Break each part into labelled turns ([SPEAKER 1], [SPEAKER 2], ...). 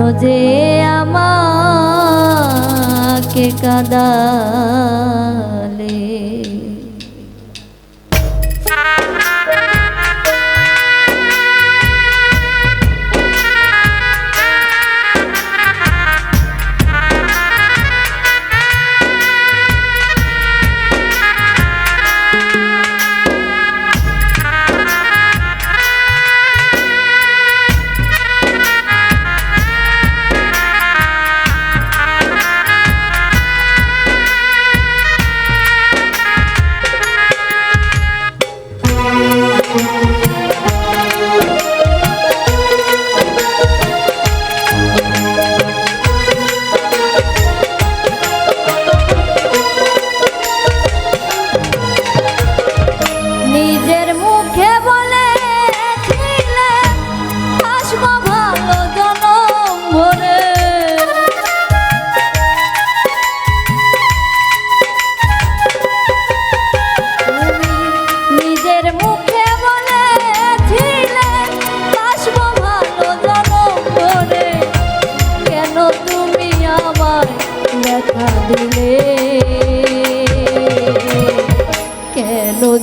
[SPEAKER 1] জানো যে আমাকে কাদা।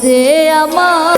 [SPEAKER 1] যে আমার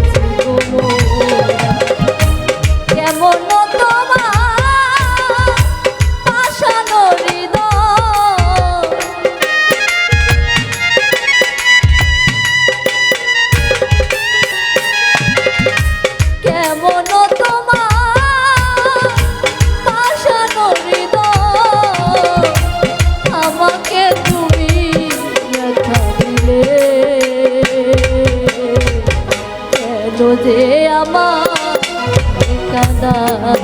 [SPEAKER 1] Thank you. যে আমার কাদালে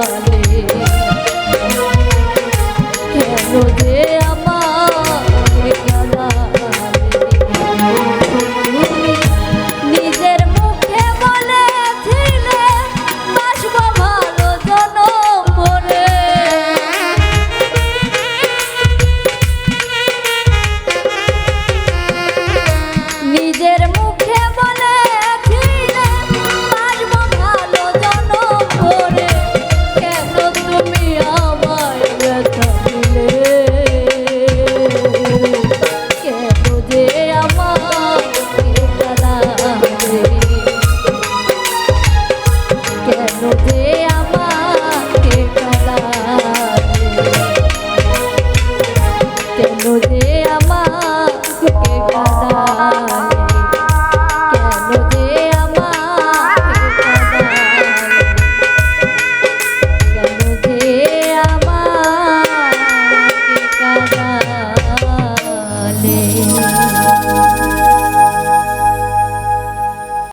[SPEAKER 1] কাদালে কেন